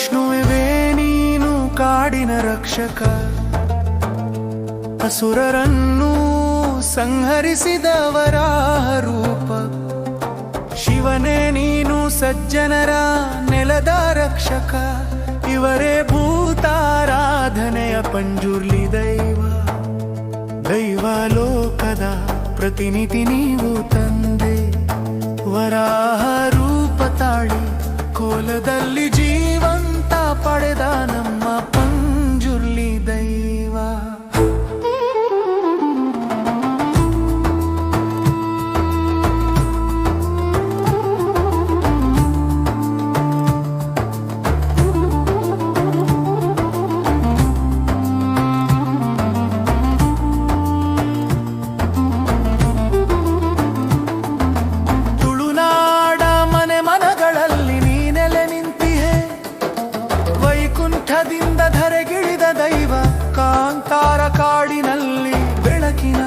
ವಿಷ್ಣುವೇ ನೀನು ಕಾಡಿನ ರಕ್ಷಕ. ಅಸುರರನ್ನು ಸಂಹರಿಸಿದವರ ರೂಪ. ಶಿವನೇ ನೀನು ಸಜ್ಜನರ ನೆಲದ ರಕ್ಷಕ. ಇವರೇ ಭೂತಾರಾಧನೆಯ ಪಂಜುರ್ಲಿ ದೈವ. ದೈವ ಲೋಕದ ಪ್ರತಿನಿಧಿ ನೀವು ತಂದೆ. ವರಾಹ ರೂಪ ತಾಳಿ ಕೋಲದಲ್ಲಿ ಜೀವಂತ ಧರೆಗಿಳಿದ ದೈವ ಕಾಂತಾರ ಕಾಡಿನಲ್ಲಿ ಬೆಳಕಿನ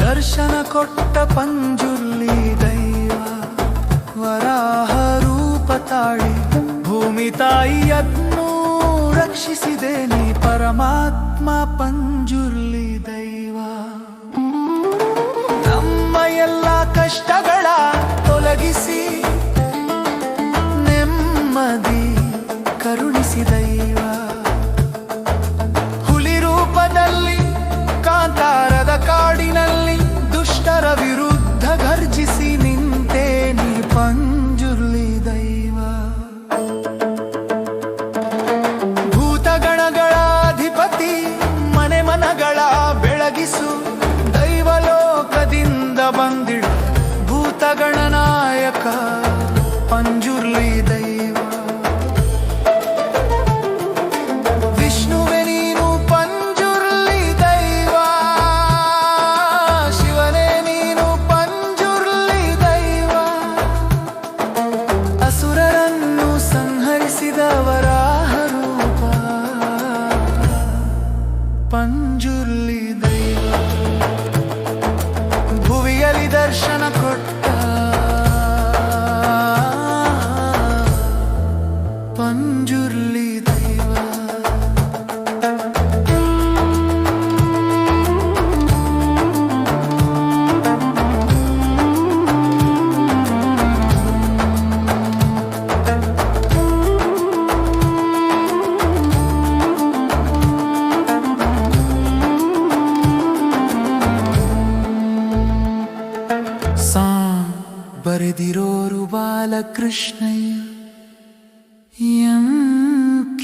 ದರ್ಶನ ಕೊಟ್ಟ ಪಂಜುರ್ಲಿ ದೈವ ವರಾಹ ರೂಪ ತಾಳಿ ಭೂಮಿ ತಾಯಿಯನ್ನು ರಕ್ಷಿಸಿದೆ ನೀ ಪರಮಾತ್ಮ ಪಂಜುರ್ಲಿ ದೈವ. ನಮ್ಮ ಎಲ್ಲ ಕಷ್ಟಗಳ ಭೂತಗಣನಾಯಕ ಪಂಜುರ್ಲಿ ದೈವ. ವಿಷ್ಣುವೆ ನೀನು ಪಂಜುರ್ಲಿ ದೈವ. ಶಿವನೇ ನೀನು ಪಂಜುರ್ಲಿ ದೈವ. ಅಸುರರನ್ನು ಸಂಹರಿಸಿದವರ ರೂಪ ಪಂಜುರ್ಲಿ ದೈವ. ಭುವಿಯಲ್ಲಿ ದರ್ಶನ ಪಂಜುರ್ಲಿ ಬರೆದಿರೋರು ಬಾಲಕೃಷ್ಣಯ್ಯ. yang